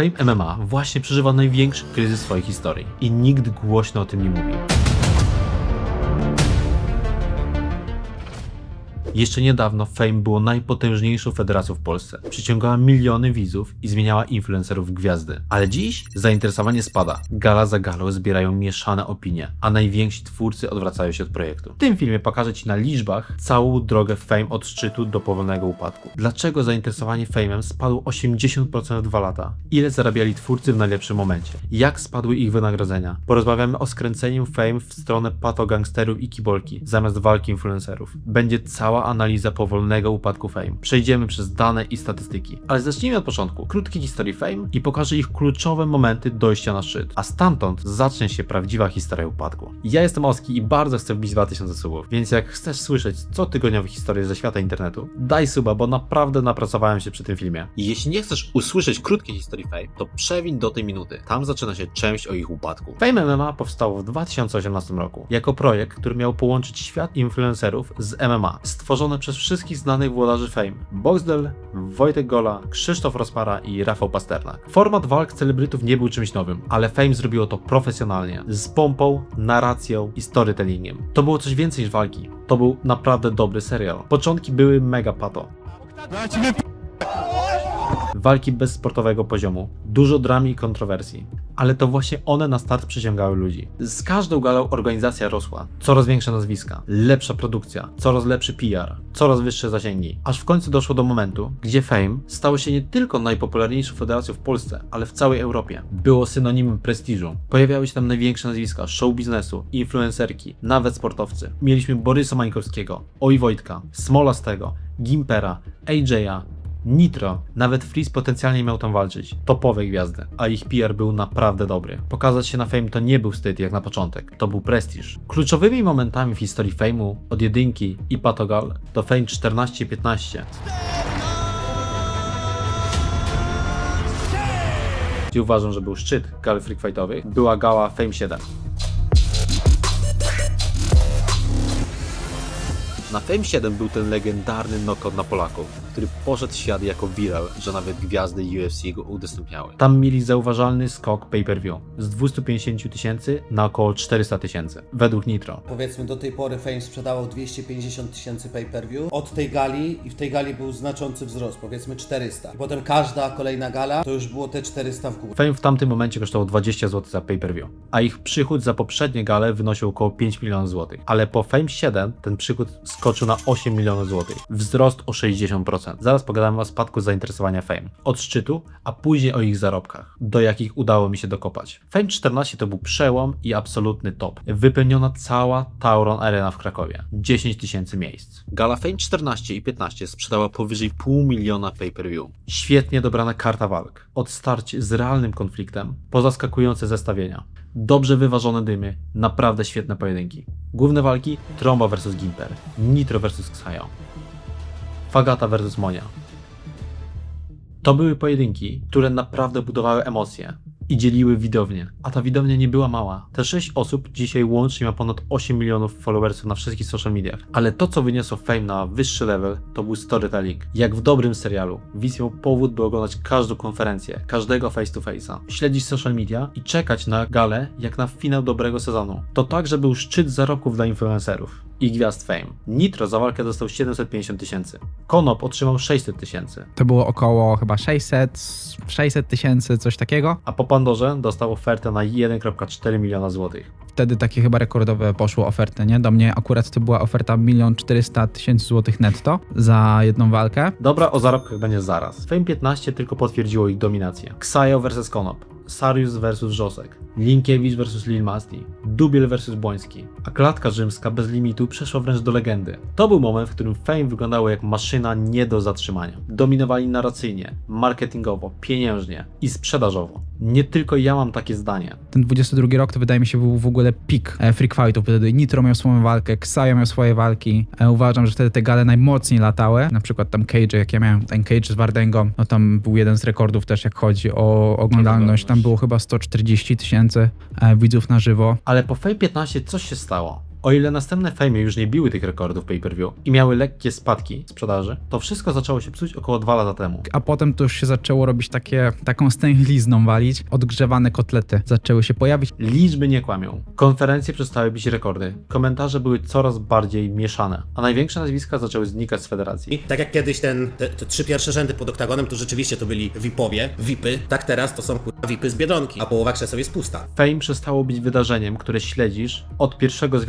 Fame MMA właśnie przeżywa największy kryzys swojej historii i nikt głośno o tym nie mówi. Jeszcze niedawno Fame było najpotężniejszą federacją w Polsce. Przyciągała miliony widzów i zmieniała influencerów w gwiazdy. Ale dziś zainteresowanie spada. Gala za galą zbierają mieszane opinie, a najwięksi twórcy odwracają się od projektu. W tym filmie pokażę Ci na liczbach całą drogę Fame od szczytu do powolnego upadku. Dlaczego zainteresowanie Fame'em spadło 80% w dwa lata? Ile zarabiali twórcy w najlepszym momencie? Jak spadły ich wynagrodzenia? Porozmawiamy o skręceniu Fame w stronę patogangsterów i kibolki zamiast walki influencerów. Będzie cała analiza powolnego upadku Fame. Przejdziemy przez dane i statystyki. Ale zacznijmy od początku. Krótkie historii Fame i pokażę ich kluczowe momenty dojścia na szczyt. A stamtąd zacznie się prawdziwa historia upadku. Ja jestem Oski i bardzo chcę wbić 2000 subów, więc jak chcesz słyszeć co tygodniowe historie ze świata internetu, daj suba, bo naprawdę napracowałem się przy tym filmie. Jeśli nie chcesz usłyszeć krótkiej historii Fame, to przewin do tej minuty. Tam zaczyna się część o ich upadku. Fame MMA powstało w 2018 roku jako projekt, który miał połączyć świat influencerów z MMA, stworzone przez wszystkich znanych włodarzy Fame. Boxdel, Wojtek Gola, Krzysztof Rospara i Rafał Pasternak. Format walk celebrytów nie był czymś nowym, ale Fame zrobiło to profesjonalnie, z pompą, narracją i storytellingiem. To było coś więcej niż walki. To był naprawdę dobry serial. Początki były mega pato. Walki bez sportowego poziomu, dużo dram i kontrowersji, ale to właśnie one na start przyciągały ludzi. Z każdą galą organizacja rosła, coraz większe nazwiska, lepsza produkcja, coraz lepszy PR, coraz wyższe zasięgi, aż w końcu doszło do momentu, gdzie Fame stało się nie tylko najpopularniejszą federacją w Polsce, ale w całej Europie. Było synonimem prestiżu. Pojawiały się tam największe nazwiska show biznesu, influencerki, nawet sportowcy. Mieliśmy Borysa Mańkowskiego, Oj Wojtka, Smolastego, Gimpera, AJ'a, Nitro, nawet Freeze potencjalnie miał tam walczyć. Topowe gwiazdy, a ich PR był naprawdę dobry. Pokazać się na Fame to nie był wstyd jak na początek, to był prestiż. Kluczowymi momentami w historii Fame'u, od jedynki i Patogal, to Fame 14 i 15. Gdzie uważam, że był szczyt gal freak fightowych, była gała Fame 7. Na Fame 7 był ten legendarny knockout na Polaków, który poszedł w świat jako viral, że nawet gwiazdy UFC go udostępniały. Tam mieli zauważalny skok pay-per-view z 250 000 tysięcy na około 400 tysięcy, według Nitro. Powiedzmy do tej pory Fame sprzedawał 250 tysięcy pay-per-view. Od tej gali i w tej gali był znaczący wzrost, powiedzmy 400. I potem każda kolejna gala to już było te 400 w górę. Fame w tamtym momencie kosztował 20 zł za pay-per-view, a ich przychód za poprzednie gale wynosił około 5 milionów złotych. Ale po Fame 7 ten przychód skoczył na 8 milionów złotych. Wzrost o 60%. Zaraz pogadamy o spadku zainteresowania Fame. Od szczytu, a później o ich zarobkach, do jakich udało mi się dokopać. Fame 14 to był przełom i absolutny top. Wypełniona cała Tauron Arena w Krakowie. 10 tysięcy miejsc. Gala Fame 14 i 15 sprzedała powyżej pół miliona pay-per-view. Świetnie dobrana karta walk. Od starć z realnym konfliktem, po zaskakujące zestawienia. Dobrze wyważone dymy, naprawdę świetne pojedynki. Główne walki Tromba vs Gimper, Nitro vs Xayo, Fagata vs Monia. To były pojedynki, które naprawdę budowały emocje i dzieliły widownię. A ta widownia nie była mała. Te 6 osób dzisiaj łącznie ma ponad 8 milionów followersów na wszystkich social mediach. Ale to, co wyniosło Fame na wyższy level, to był storytelling. Jak w dobrym serialu. Widz miał powód, by oglądać każdą konferencję, każdego face to face'a, śledzić social media i czekać na galę, jak na finał dobrego sezonu. To także był szczyt zarobków dla influencerów i gwiazd Fame. Nitro za walkę dostał 750 tysięcy. Konop otrzymał 600 tysięcy. To było około chyba 600, 600 tysięcy, coś takiego. A po Pandorze dostał ofertę na 1,4 miliona złotych. Wtedy takie chyba rekordowe poszło oferty, nie? Do mnie akurat to była oferta 1 400 tysięcy złotych netto za jedną walkę. Dobra, o zarobkach będzie zaraz. Fame 15 tylko potwierdziło ich dominację. Ksajo vs Konop, Sarius vs Wrzosek, Linkiewicz vs Lil Dubiel vs Błoński, a klatka rzymska bez limitu przeszła wręcz do legendy. To był moment, w którym Fame wyglądało jak maszyna nie do zatrzymania. Dominowali narracyjnie, marketingowo, pieniężnie i sprzedażowo. Nie tylko ja mam takie zdanie. Ten 22 rok to wydaje mi się był w ogóle pik e, freak fightów. Wtedy Nitro miał swoją walkę, Xayo miał swoje walki. E, Uważam, że wtedy te gale najmocniej latały. Na przykład tam Cage, jak ja miałem ten Cage z Wardęgą, no tam był jeden z rekordów też, jak chodzi o oglądalność. Tam było chyba 140 tysięcy e, widzów na żywo. Ale po Fame 15 coś się stało. O ile następne Fame już nie biły tych rekordów pay-per-view i miały lekkie spadki sprzedaży, to wszystko zaczęło się psuć około dwa lata temu. A potem to już się zaczęło robić takie, taką stęchlizną walić. Odgrzewane kotlety zaczęły się pojawić. Liczby nie kłamią. Konferencje przestały bić rekordy. Komentarze były coraz bardziej mieszane, a największe nazwiska zaczęły znikać z federacji. Tak jak kiedyś ten, te, te trzy pierwsze rzędy pod oktagonem, to rzeczywiście to byli VIPowie, VIPy, tak teraz to są kurwa VIPy z Biedronki, a połowa krzeseł jest pusta. Fame przestało być wydarzeniem, które śledzisz od pierwszego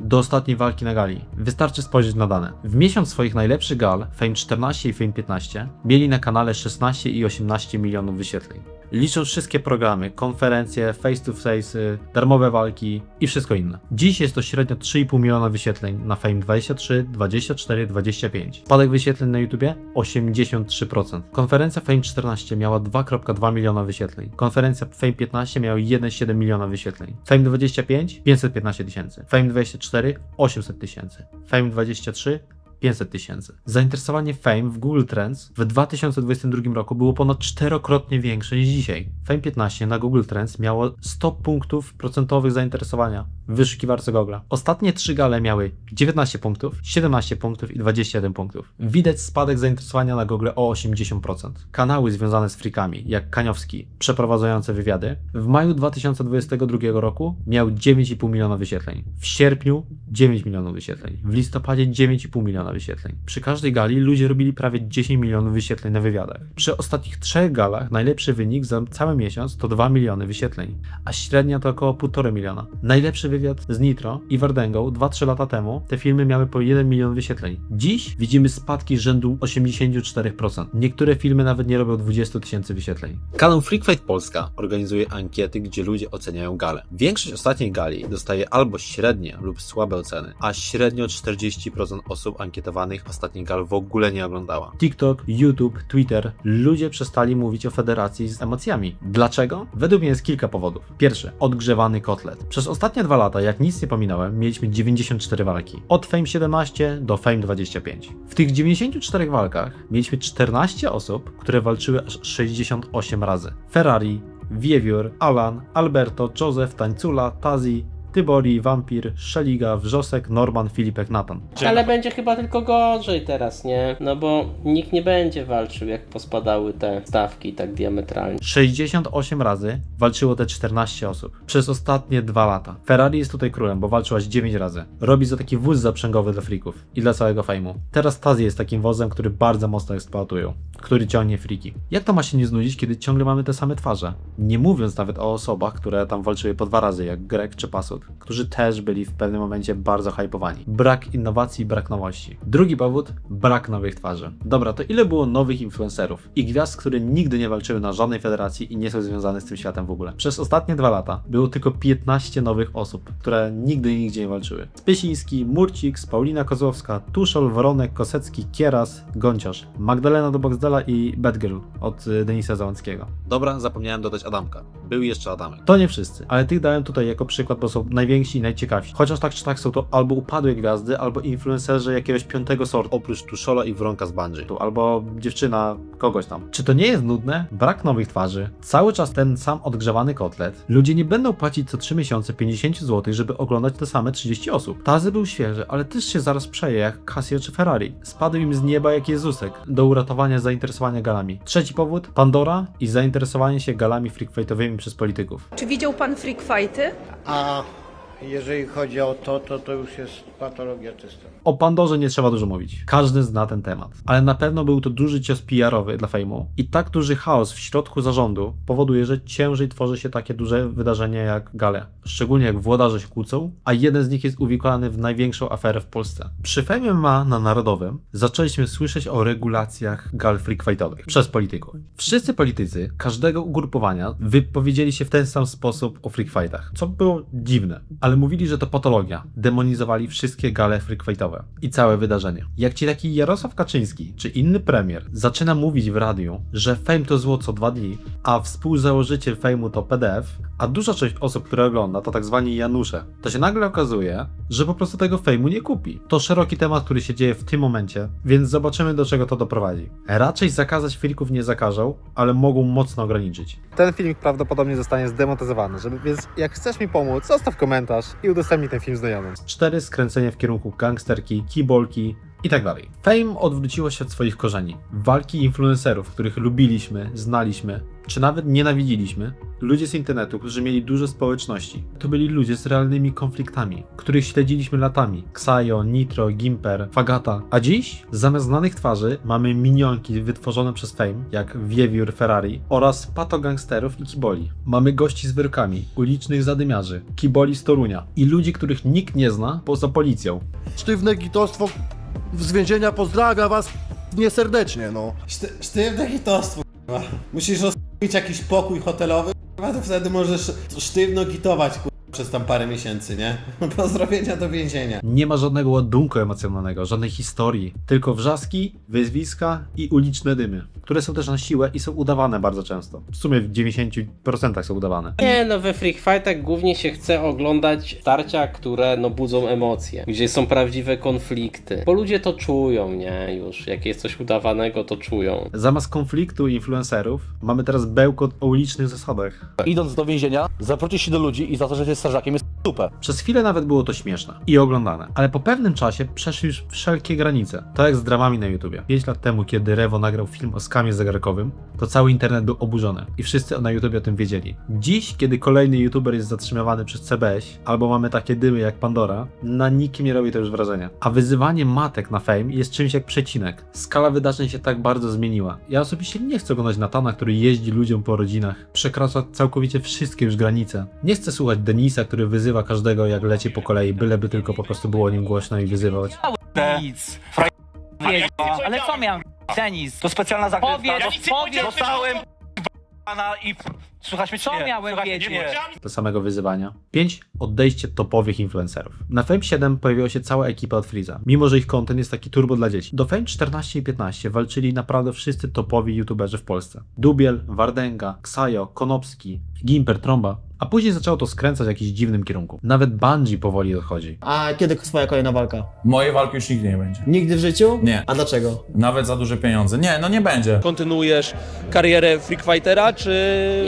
do ostatniej walki na gali. Wystarczy spojrzeć na dane. W miesiąc swoich najlepszych gal, Fame 14 i Fame 15, mieli na kanale 16 i 18 milionów wyświetleń. Licząc wszystkie programy, konferencje, face to face, darmowe walki i wszystko inne. Dziś jest to średnio 3,5 miliona wyświetleń na Fame 23, 24, 25. Spadek wyświetleń na YouTubie 83%. Konferencja Fame 14 miała 2,2 miliona wyświetleń. Konferencja Fame 15 miała 1,7 miliona wyświetleń. Fame 25 515 tysięcy. Fame 24 800 tysięcy. Fame 23 500 tysięcy. Zainteresowanie Fame w Google Trends w 2022 roku było ponad czterokrotnie większe niż dzisiaj. Fame 15 na Google Trends miało 100 punktów procentowych zainteresowania w wyszukiwarce Google. Ostatnie trzy gale miały 19 punktów, 17 punktów i 21 punktów. Widać spadek zainteresowania na Google o 80%. Kanały związane z freakami, jak Kaniowski, przeprowadzające wywiady, w maju 2022 roku miał 9,5 miliona wyświetleń. W sierpniu 9 milionów wyświetleń. W listopadzie 9,5 miliona wyświetleń. Przy każdej gali ludzie robili prawie 10 milionów wyświetleń na wywiadach. Przy ostatnich trzech galach najlepszy wynik za cały miesiąc to 2 miliony wyświetleń, a średnia to około 1,5 miliona. Najlepszy wywiad z Nitro i Wardęgą 2-3 lata temu te filmy miały po 1 milion wyświetleń. Dziś widzimy spadki rzędu 84%. Niektóre filmy nawet nie robią 20 tysięcy wyświetleń. Kanał Freak Fight Polska organizuje ankiety, gdzie ludzie oceniają gale. Większość ostatniej gali dostaje albo średnie lub słabe oceny, a średnio 40% osób ankietowanych ostatniej gal w ogóle nie oglądała. TikTok, YouTube, Twitter, ludzie przestali mówić o federacji z emocjami. Dlaczego? Według mnie jest kilka powodów. Pierwszy, odgrzewany kotlet. Przez ostatnie dwa lata, jak nic nie pominąłem, mieliśmy 94 walki. Od Fame 17 do Fame 25. W tych 94 walkach mieliśmy 14 osób, które walczyły aż 68 razy. Ferrari, Wiewiór, Alan, Alberto, Joseph, Tańcula, Tazi, Tybori, Wampir, Szeliga, Wrzosek, Norman, Filipek, Nathan. Ale będzie chyba tylko gorzej teraz, nie? No bo nikt nie będzie walczył, jak pospadały te stawki tak diametralnie. 68 razy walczyło te 14 osób przez ostatnie dwa lata. Ferrari jest tutaj królem, bo walczył aż 9 razy. Robi za taki wóz zaprzęgowy dla freaków i dla całego fejmu. Teraz Tazi jest takim wozem, który bardzo mocno eksploatują, który ciągnie freaki. Jak to ma się nie znudzić, kiedy ciągle mamy te same twarze? Nie mówiąc nawet o osobach, które tam walczyły po dwa razy, jak Greg czy Pasut, którzy też byli w pewnym momencie bardzo hypowani. Brak innowacji, brak nowości. Drugi powód, brak nowych twarzy. Dobra, to ile było nowych influencerów i gwiazd, które nigdy nie walczyły na żadnej federacji i nie są związane z tym światem w ogóle? Przez ostatnie dwa lata było tylko 15 nowych osób, które nigdy i nigdzie nie walczyły. Spysiński, Murcik, Paulina Kozłowska, Tuszol, Woronek, Kosecki, Kieras, Gonciarz, Magdalena do Boxdela i Batgirl od y, Denisa Załęckiego. Dobra, zapomniałem dodać Adamka. Był jeszcze Adamek. To nie wszyscy, ale tych dałem tutaj jako przykład, bo są najwięksi i najciekawsi. Chociaż tak czy tak są to albo upadłe gwiazdy, albo influencerzy jakiegoś piątego sortu, oprócz Tuszola i Wronka z Bungie. Albo dziewczyna kogoś tam. Czy to nie jest nudne? Brak nowych twarzy, cały czas ten sam odgrzewany kotlet. Ludzie nie będą płacić co 3 miesiące 50 zł, żeby oglądać te same 30 osób. Tazy był świeży, ale też się zaraz przeje jak Casio czy Ferrari. Spadł im z nieba jak Jezusek do uratowania zainteresowania galami. Trzeci powód, Pandora i zainteresowanie się galami freakfightowymi przez polityków. Czy widział pan freak fighty? A jeżeli chodzi o to, to to już jest patologia czysta. O Pandorze nie trzeba dużo mówić. Każdy zna ten temat. Ale na pewno był to duży cios PR-owy dla fejmu. I tak duży chaos w środku zarządu powoduje, że ciężej tworzy się takie duże wydarzenie jak gale. Szczególnie jak włodarze się kłócą, a jeden z nich jest uwikłany w największą aferę w Polsce. Przy Fejmie ma na Narodowym zaczęliśmy słyszeć o regulacjach gal freakfightowych przez polityków. Wszyscy politycy każdego ugrupowania wypowiedzieli się w ten sam sposób o freakfightach, co było dziwne, ale mówili, że to patologia. Demonizowali wszystkie gale freakfightowe i całe wydarzenie. Jak ci taki Jarosław Kaczyński czy inny premier zaczyna mówić w radiu, że Fame to zło co dwa dni, a współzałożyciel Fame'u to PDF, a duża część osób, które ogląda, to tak zwani Janusze, to się nagle okazuje, że po prostu tego fejmu nie kupi. To szeroki temat, który się dzieje w tym momencie, więc zobaczymy do czego to doprowadzi. Raczej zakazać frików nie zakażą, ale mogą mocno ograniczyć. Ten filmik prawdopodobnie zostanie zdemonetyzowany, żeby, więc jak chcesz mi pomóc, zostaw komentarz i udostępnij ten film znajomym. 4. Skręcenie w kierunku gangsterki, kibolki i tak dalej. Fame odwróciło się od swoich korzeni. Walki influencerów, których lubiliśmy, znaliśmy, czy nawet nienawidziliśmy, ludzie z internetu, którzy mieli duże społeczności. To byli ludzie z realnymi konfliktami, których śledziliśmy latami. Xayo, Nitro, Gimper, Fagata. A dziś, zamiast znanych twarzy, mamy minionki wytworzone przez Fame, jak Wiewiór Ferrari, oraz patogangsterów i kiboli. Mamy gości z wyrokami, ulicznych zadymiarzy, kiboli z Torunia i ludzi, których nikt nie zna poza policją. sztywne gitostwo z więzienia pozdrawia was nieserdecznie, no. Szty, sztywne hitostwo, kurwa. Musisz rozkupić jakiś pokój hotelowy, kurwa, to wtedy możesz sztywno gitować, kurwa, przez tam parę miesięcy, nie? Pozdrowienia do więzienia. Nie ma żadnego ładunku emocjonalnego, żadnej historii, tylko wrzaski, wyzwiska i uliczne dymy, które są też na siłę i są udawane bardzo często. W sumie w 90% są udawane. Nie, no we Freak Fightach głównie się chce oglądać starcia, które no budzą emocje, gdzie są prawdziwe konflikty. Bo ludzie to czują, nie? Już, jak jest coś udawanego, to czują. Zamiast konfliktu influencerów mamy teraz bełkot o ulicznych zasadach. idąc do więzienia, zaprosisz się do ludzi i za to, że jesteś strażakiem, jest Przez chwilę nawet było to śmieszne i oglądane, ale po pewnym czasie przeszli już wszelkie granice. To jak z dramami na YouTubie. 5 lat temu, kiedy Rewo nagrał film o skamie zegarkowym, to cały internet był oburzony i wszyscy na YouTubie o tym wiedzieli. Dziś, kiedy kolejny YouTuber jest zatrzymywany przez CBS, albo mamy takie dymy jak Pandora, na nikim nie robi to już wrażenia. A wyzywanie matek na fame jest czymś jak przecinek. Skala wydarzeń się tak bardzo zmieniła. Ja osobiście nie chcę oglądać Natana, który jeździ ludziom po rodzinach, przekracza całkowicie wszystkie już granice. Nie chcę słuchać Denisa, który wyzywa każdego jak leci po kolei, byleby tylko po prostu było o nim głośno i wyzywać. Nic. Ale co miałem? Denis. To specjalna zagrywka. Powiedz, powiedz. Dostałem pana i słuchać mnie Co miałem wiedzieć? do samego wyzywania. 5. Odejście topowych influencerów. Na Fame 7 pojawiła się cała ekipa od Freeza, mimo że ich content jest taki turbo dla dzieci. Do Fame 14 i 15 walczyli naprawdę wszyscy topowi youtuberzy w Polsce. Dubiel, Wardenga, Ksajo, Konopski, Gimper, Tromba. A później zaczęło to skręcać w jakimś dziwnym kierunku. Nawet Bungie powoli odchodzi. A kiedy twoja kolejna walka? Mojej walki już nigdy nie będzie. Nigdy w życiu? Nie. A dlaczego? Nawet za duże pieniądze. Nie, no nie będzie. Kontynuujesz karierę Freak Fightera, czy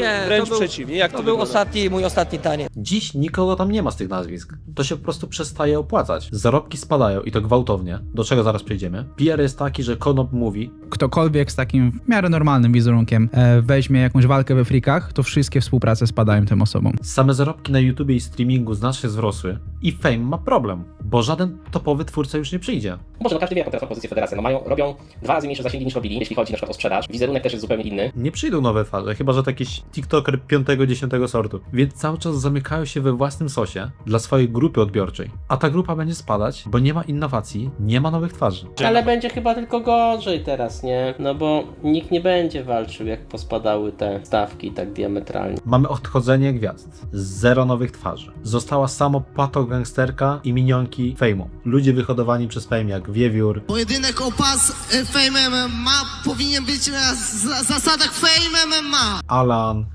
Nie, wręcz był- przeciwnie? Jak to, To był wygląda? ostatni, mój ostatni taniec. Dziś nikogo tam nie ma z tych nazwisk. To się po prostu przestaje opłacać. Zarobki spadają i to gwałtownie, do czego zaraz przejdziemy. PR jest taki, że Konop mówi, Ktokolwiek z takim w miarę normalnym wizerunkiem e, weźmie jakąś walkę we frikach, to wszystkie współprace spadają tym osobom. Same zarobki na YouTubie i streamingu znacznie wzrosły i Fame ma problem, bo żaden topowy twórca już nie przyjdzie. Może no każdy wie, jaką teraz ma pozycję federacja. No mają, robią dwa razy mniejsze zasięgi niż robili, jeśli chodzi na przykład o sprzedaż. Wizerunek też jest zupełnie inny. Nie przyjdą nowe twarze, chyba że to jakiś TikToker 5-10 sortu. Więc cały czas zamykają się we własnym sosie dla swojej grupy odbiorczej. A ta grupa będzie spadać, bo nie ma innowacji, nie ma nowych twarzy. Ale będzie chyba tylko gorzej teraz, nie? No bo nikt nie będzie walczył, jak pospadały te stawki tak diametralnie. Mamy odchodzenie gwiazd. Zero nowych twarzy. Została samo patogangsterka i minionki Fame'u. Ludzie wyhodowani przez Fame jak Wiewiór, Pojedynek o pas e, Fame MMA powinien być na z- zasadach Fame MMA. Alan,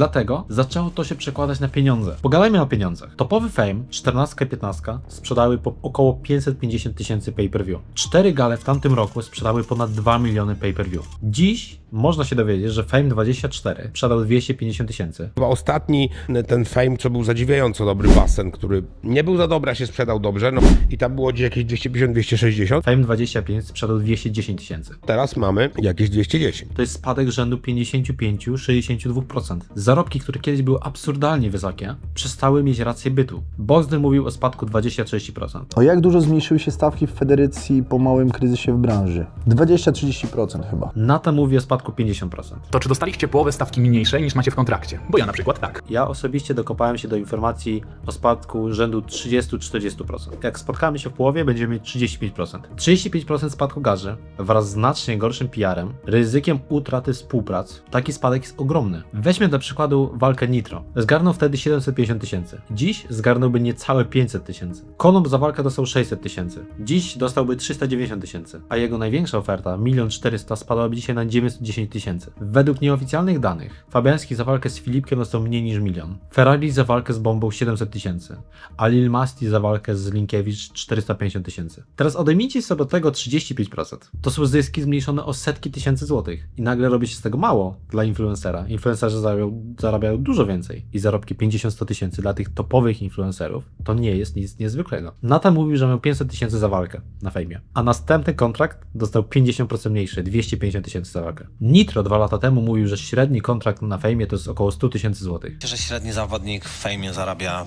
Dlatego zaczęło to się przekładać na pieniądze. Pogadajmy o pieniądzach. Topowy Fame, 14 i 15 sprzedały po około 550 tysięcy pay-per-view. Cztery gale w tamtym roku sprzedały ponad 2 miliony pay-per-view. Dziś można się dowiedzieć, że Fame 24 sprzedał 250 tysięcy. Chyba ostatni ten fame, co był zadziwiająco dobry basen, który nie był za dobry, a się sprzedał dobrze, no i tam było gdzieś jakieś 250-260. Fame 25 sprzedał 210 tysięcy. Teraz mamy jakieś 210. To jest spadek rzędu 55-62%. Zarobki, które kiedyś były absurdalnie wysokie, przestały mieć rację bytu. Boxdel mówił o spadku 20-30%. O jak dużo zmniejszyły się stawki w federacji po małym kryzysie w branży? 20-30% chyba. Nata mówi o spadku 50%. To czy dostaliście połowę stawki mniejszej niż macie w kontrakcie? Bo ja na przykład tak. Ja osobiście dokopałem się do informacji o spadku rzędu 30-40%. Jak spotkamy się w połowie, będziemy mieć 35%. 35% spadku garzy wraz z znacznie gorszym PR-em, ryzykiem utraty współprac, taki spadek jest ogromny. Weźmy dla przykładu przykładu walkę Nitro. Zgarnął wtedy 750 tysięcy. Dziś zgarnąłby niecałe 500 tysięcy. Konop za walkę dostał 600 tysięcy. Dziś dostałby 390 tysięcy, a jego największa oferta, 1 400 spadłaby dzisiaj na 910 tysięcy. Według nieoficjalnych danych, Fabiański za walkę z Filipkiem dostał mniej niż milion. Ferrari za walkę z Bombą 700 tysięcy, a Lil Masti za walkę z Linkiewicz 450 tysięcy. Teraz odejmijcie sobie tego 35%. To są zyski zmniejszone o setki tysięcy złotych i nagle robi się z tego mało dla influencera. Influencerzy zarabiają, zarabiają dużo więcej i zarobki 50-100 tysięcy dla tych topowych influencerów to nie jest nic niezwykłego. Nata mówił, że miał 500 tysięcy za walkę na fejmie, a następny kontrakt dostał 50% mniejszy, 250 tysięcy za walkę. Nitro dwa lata temu mówił, że średni kontrakt na fejmie to jest około 100 tysięcy złotych. że średni zawodnik w fejmie zarabia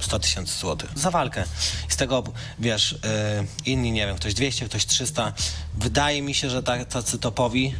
100 tysięcy złotych za walkę. Z tego, wiesz, yy, inni, nie wiem, ktoś 200, ktoś 300. Wydaje mi się, że tacy topowi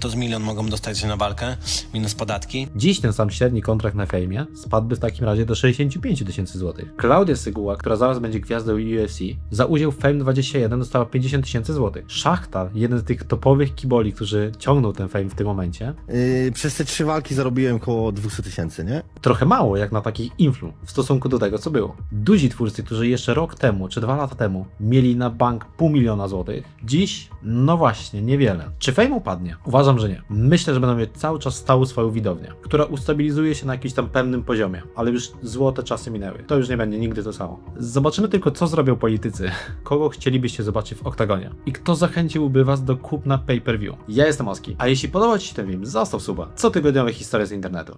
to z milion mogą dostać na walkę, minus podatki. Dziś ten sam średni kontrakt na fejmie spadłby w takim razie do 65 tysięcy złotych. Klaudia Syguła, która zaraz będzie gwiazdą UFC, za udział w Fame 21 dostała 50 tysięcy złotych. Szachtar, jeden z tych topowych kiboli, którzy ciągną ten Fame w tym momencie, Yy, przez te trzy walki zarobiłem około 200 tysięcy, nie? trochę mało jak na takich influ w stosunku do tego, co było. Duzi twórcy, którzy jeszcze rok temu czy dwa lata temu mieli na bank pół miliona złotych, dziś, no właśnie, niewiele. Czy Fame upadnie? Uważam, że nie. Myślę, że będą mieć cały czas stałą swoją widownię, która ustabilizuje się na jakimś tam pewnym poziomie, ale już złote czasy minęły. To już nie będzie nigdy to samo. Zobaczymy tylko, co zrobią politycy, kogo chcielibyście zobaczyć w oktagonie i kto zachęciłby was do kupna pay-per-view. Ja jestem Oski, a jeśli podobał Ci się ten film, zostaw suba. Co tygodniowe historie z internetu.